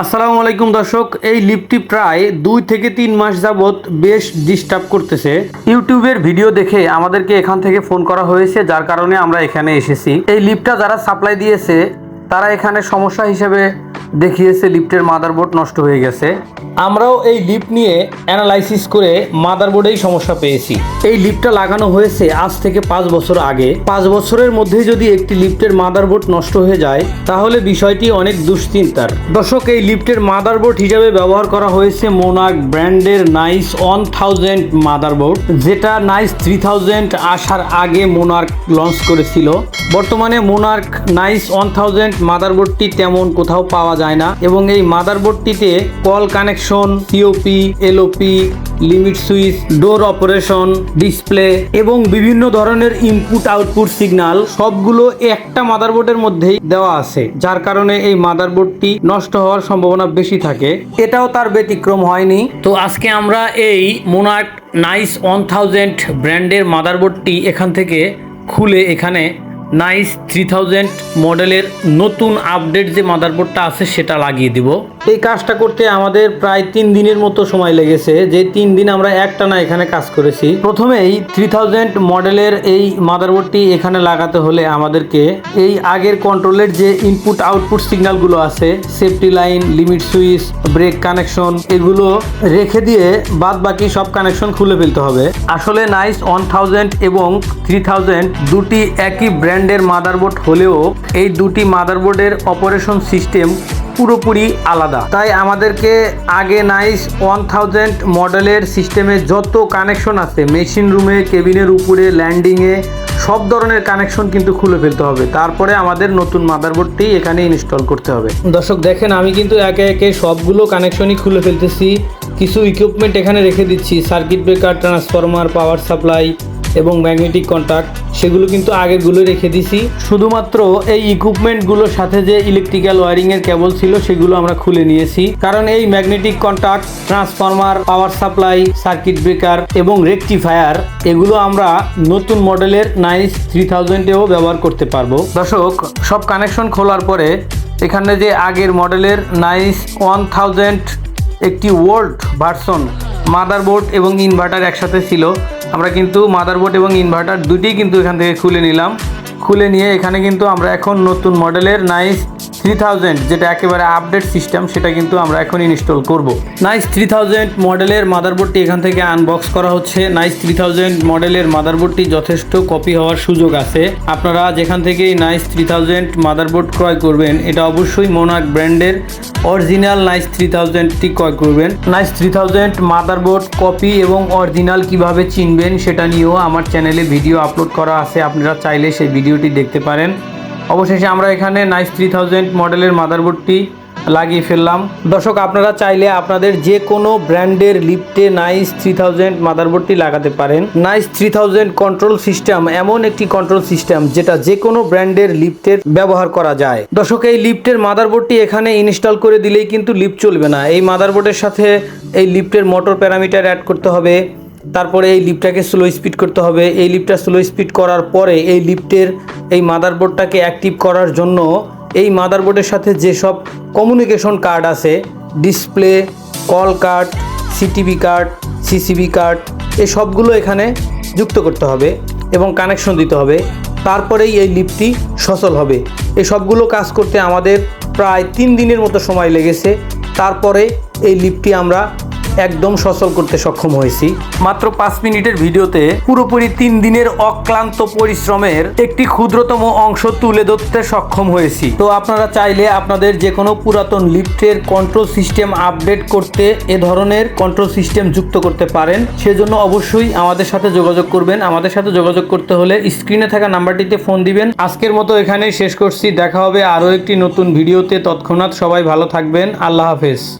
আসসালামু আলাইকুম দর্শক, এই লিপটি প্রায় দুই থেকে তিন মাস যাবৎ বেশ ডিস্টার্ব করতেছে। ইউটিউবের ভিডিও দেখে আমাদেরকে এখান থেকে ফোন করা হয়েছে, যার কারণে আমরা এখানে এসেছি। এই লিপটা যারা সাপ্লাই দিয়েছে তারা এখানে সমস্যা হিসেবে দেখিয়েছে লিফটের মাদারবোর্ড নষ্ট হয়ে গেছে। আমরাও এই লিফট নিয়ে অ্যানালাইসিস করে মাদারবোর্ডেই সমস্যা পেয়েছি। এই লিফটটা লাগানো হয়েছে আজ থেকে পাঁচ বছর আগে। পাঁচ বছরের মধ্যে যদি একটি লিফটের মাদারবোর্ড নষ্ট হয়ে যায় তাহলে বিষয়টি অনেক দুশ্চিন্তার। দর্শক এই লিফটের মাদারবোর্ড হিসাবে ব্যবহার করা হয়েছে মোনাক ব্র্যান্ডের নাইস ওয়ান থাউজেন্ড মাদারবোর্ড যেটা নাইস থ্রি থাউজেন্ড আসার আগে মোনার্ক লঞ্চ করেছিল। বর্তমানে মোনার্ক নাইস ওয়ান থাউজেন্ড মাদারবোর্ডটি তেমন কোথাও পাওয়া যায় না এবং এই মাদারবোর্ডটিতে call connection COP LOP limit switch, door operation, display এবং বিভিন্ন ধরনের ইনপুট আউটপুট সিগন্যাল সবগুলো একটা মাদারবোর্ডের মধ্যেই দেওয়া আছে, যার কারণে এই মাদারবোর্ডটি নষ্ট হওয়ার সম্ভাবনা বেশি থাকে। এটাও তার ব্যতিক্রম হয়নি। তো আজকে আমরা এই মোনার্ক নাইস ওয়ান থাউজেন্ড ব্র্যান্ডের মাদারবোর্ডটি এখান থেকে খুলে এখানে নাইস থ্রি থাউজেন্ড মডেলের নতুন আপডেট যে মাদারবোর্ডটা আছে সেটা লাগিয়ে দিব। এই কাজটা করতে আমাদের প্রায় তিন দিনের মতো সময় লেগেছে। যে তিন দিন আমরা একটানা এখানে কাজ করেছি। প্রথমেই থ্রি থাউজেন্ড মডেলের এই মাদারবোর্ডটি এখানে লাগাতে হলে আমাদেরকে এই আগের কন্ট্রোলের যে ইনপুট আউটপুট সিগন্যালগুলো আছে safety line limit switch brake connection এগুলো রেখে দিয়ে বাদ বাকি সব কানেকশন খুলে ফেলতে হবে। আসলে নাইস ওয়ান থাউজেন্ড এবং থ্রি থাউজেন্ড দুটি একই ব্র্যান্ডের মাদারবোর্ড হলেও এই দুটি মাদারবোর্ডের অপারেশন সিস্টেম পুরোপুরি আলাদা। তাই আমাদেরকে আগে নাইস ওয়ান থাউজেন্ড মডেলের সিস্টেমে যত কানেকশন আছে মেশিন রুমে কেবিনের উপরে ল্যান্ডিংয়ে সব ধরনের কানেকশন কিন্তু খুলে ফেলতে হবে। তারপরে আমাদের নতুন মাদারবোর্ডটি এখানে ইনস্টল করতে হবে। দর্শক, দেখেন, আমি কিন্তু একে একে সবগুলো কানেকশনই খুলে ফেলতেছি। কিছু ইকুইপমেন্ট এখানে রেখে দিচ্ছি। Circuit breaker transformer power supply এবং ম্যাগনেটিক কন্ট্যাক্ট সেগুলো কিন্তু আগেরগুলো রেখে দিছি। শুধুমাত্র এই ইকুইপমেন্টগুলোর সাথে যে ইলেকট্রিক্যাল ওয়ারিংয়ের কেবল ছিল, সেগুলো আমরা খুলে নিয়েছি। কারণ এই magnetic contact transformer power supply circuit breaker এবং রেকটিফায়ার এগুলো আমরা নতুন মডেলের নাইস থ্রি থাউজেন্ডেও ব্যবহার করতে পারব। দর্শক, সব কানেকশন খোলার পরে এখানে যে আগের মডেলের নাইস ওয়ান থাউজেন্ড একটি ওল্ড ভার্সন মাদারবোর্ড এবং ইনভার্টার একসাথে ছিল আমরা কিন্তু মাদারবোর্ড এবং ইনভার্টার দুটি কিন্তু এখান থেকে খুলে নিলাম। খুলে নিয়ে এখানে কিন্তু আমরা এখন নতুন মডেলের নাইস থ্রি থাউজেন্ড যেটা একেবারে আপডেট সিস্টেম সেটা কিন্তু আমরা এখন ইনস্টল করব। নাইস থ্রি থাউজেন্ড মডেলের মাদারবোর্ডটি এখান থেকে আনবক্স করা হচ্ছে। নাইস থ্রি থাউজেন্ড মডেলের মাদারবোর্ডটি যথেষ্ট কপি হওয়ার সুযোগ আছে। আপনারা যেখান থেকে নাইস থ্রি থাউজেন্ড মাদারবোর্ড ক্রয় করবেন এটা অবশ্যই মোনাক ব্র্যান্ডের অরিজিনাল নাইস থ্রি থাউজেন্ডটি ক্রয় করবেন। Nice three thousand motherboard copy এবং অরিজিনাল কীভাবে চিনবেন সেটা নিয়েও আমার চ্যানেলে ভিডিও আপলোড করা আছে। আপনারা চাইলে সেই ভিডিওটি দেখতে পারেন। অবশেষে আমরা এখানে নাইস থ্রি থাউজেন্ড মডেলের মাদারবোর্ডটি লাগিয়ে ফেললাম। দর্শক, আপনারা চাইলে আপনাদের যে কোনো ব্র্যান্ডের লিফটে নাইস থ্রি থাউজেন্ড মাদারবোর্ডটি লাগাতে পারেন। Nice three thousand control system এমন একটি কন্ট্রোল সিস্টেম যেটা যে কোনো ব্র্যান্ডের লিফটের ব্যবহার করা যায়। দর্শক, এই লিফটের মাদারবোর্ডটি এখানে ইনস্টল করে দিলেই কিন্তু লিফট চলবে না। এই মাদারবোর্ডের সাথে এই লিফটের মোটর প্যারামিটার অ্যাড করতে হবে। তারপরে এই লিফটটাকে স্লো স্পিড করতে হবে। এই লিফটটা স্লো স্পিড করার পরে এই লিফটের এই মাদারবোর্ডটাকে অ্যাক্টিভ করার জন্য এই মাদারবোর্ডের সাথে যেসব কমিউনিকেশন কার্ড আছে display call card CTV card CCB card এই সবগুলো এখানে যুক্ত করতে হবে এবং কানেকশন দিতে হবে। তারপরেই এই লিফটটি সচল হবে। এই সবগুলো কাজ করতে আমাদের প্রায় তিন দিনের মতো সময় লেগেছে। তারপরে এই লিফটটি আমরা একদম সচল করতে সক্ষম হয়েছি। মাত্র পাঁচ মিনিটের ভিডিওতে পুরোপুরি তিন দিনের অক্লান্ত পরিশ্রমের একটি ক্ষুদ্রতম অংশ তুলে ধরতে সক্ষম হয়েছি। তো আপনারা চাইলে আপনাদের যে কোনো পুরাতন লিফটের কন্ট্রোল সিস্টেম আপডেট করতে এ ধরনের কন্ট্রোল সিস্টেম যুক্ত করতে পারেন। সেজন্য অবশ্যই আমাদের সাথে যোগাযোগ করবেন। আমাদের সাথে যোগাযোগ করতে হলে স্ক্রিনে থাকা নাম্বারটিতে ফোন দিবেন। আজকের মতো এখানেই শেষ করছি। দেখা হবে আরও একটি নতুন ভিডিওতে। তৎক্ষণাৎ সবাই ভালো থাকবেন। আল্লাহ হাফেজ।